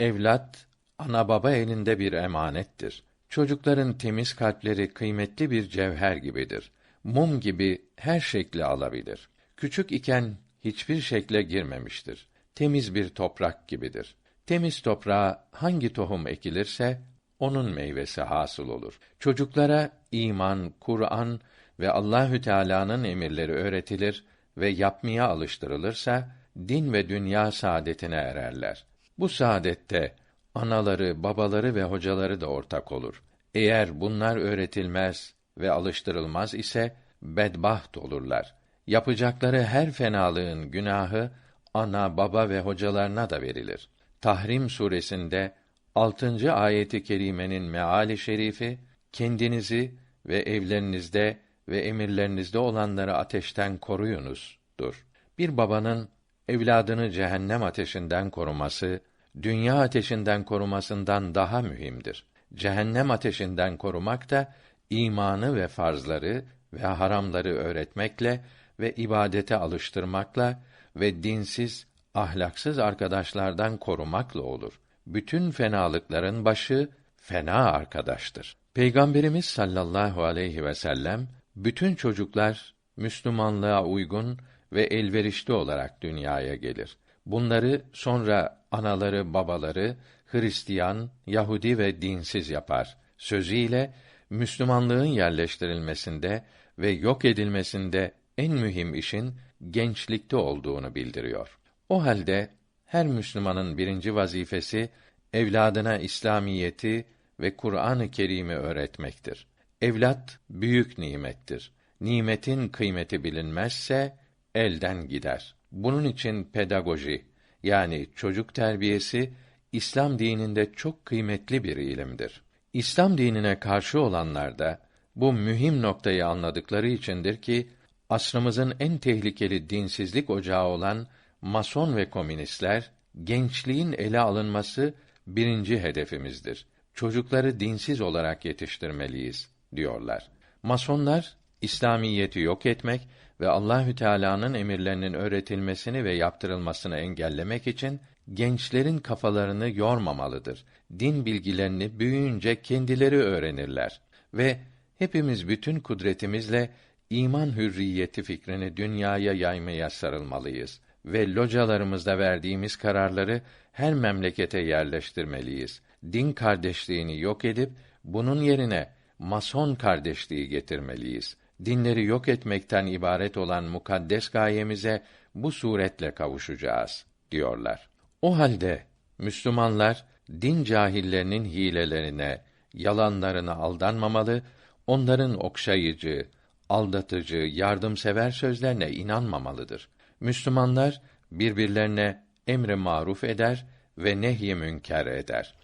Evlat ana baba elinde bir emanettir. Çocukların temiz kalpleri kıymetli bir cevher gibidir. Mum gibi her şekli alabilir. Küçük iken hiçbir şekle girmemiştir. Temiz bir toprak gibidir. Temiz toprağa hangi tohum ekilirse onun meyvesi hasıl olur. Çocuklara iman, Kur'an ve Allahü Teala'nın emirleri öğretilir ve yapmaya alıştırılırsa din ve dünya saadetine ererler. Bu saadette anaları, babaları ve hocaları da ortak olur. Eğer bunlar öğretilmez ve alıştırılmaz ise bedbaht olurlar. Yapacakları her fenalığın günahı ana, baba ve hocalarına da verilir. Tahrim suresinde 6. ayeti kerimenin meali şerifi kendinizi ve evlerinizde ve emirlerinizde olanları ateşten koruyunuzdur. Bir babanın evladını cehennem ateşinden koruması dünya ateşinden korumasından daha mühimdir. Cehennem ateşinden korumak da imanı ve farzları ve haramları öğretmekle ve ibadete alıştırmakla ve dinsiz, ahlaksız arkadaşlardan korumakla olur. Bütün fenalıkların başı fena arkadaştır. Peygamberimiz sallallahu aleyhi ve sellem bütün çocuklar Müslümanlığa uygun ve elverişli olarak dünyaya gelir. Bunları sonra anaları babaları Hristiyan, Yahudi ve dinsiz yapar. Sözüyle Müslümanlığın yerleştirilmesinde ve yok edilmesinde en mühim işin gençlikte olduğunu bildiriyor. O halde her Müslümanın birinci vazifesi evladına İslamiyeti ve Kur'an-ı Kerim'i öğretmektir. Evlat büyük nimettir. Nimetin kıymeti bilinmezse elden gider. Bunun için pedagoji yani çocuk terbiyesi İslam dininde çok kıymetli bir ilimdir. İslam dinine karşı olanlar da bu mühim noktayı anladıkları içindir ki asrımızın en tehlikeli dinsizlik ocağı olan mason ve komünistler gençliğin ele alınması birinci hedefimizdir. Çocukları dinsiz olarak yetiştirmeliyiz diyorlar. Masonlar İslamiyeti yok etmek ve Allahü Teala'nın emirlerinin öğretilmesini ve yaptırılmasını engellemek için gençlerin kafalarını yormamalıdır. Din bilgilerini büyüyünce kendileri öğrenirler ve hepimiz bütün kudretimizle iman hürriyeti fikrini dünyaya yaymaya sarılmalıyız ve localarımızda verdiğimiz kararları her memlekete yerleştirmeliyiz. Din kardeşliğini yok edip bunun yerine mason kardeşliği getirmeliyiz dinleri yok etmekten ibaret olan mukaddes gayemize bu suretle kavuşacağız diyorlar. O halde Müslümanlar din cahillerinin hilelerine, yalanlarına aldanmamalı, onların okşayıcı, aldatıcı, yardımsever sözlerine inanmamalıdır. Müslümanlar birbirlerine emri maruf eder ve nehy münker eder.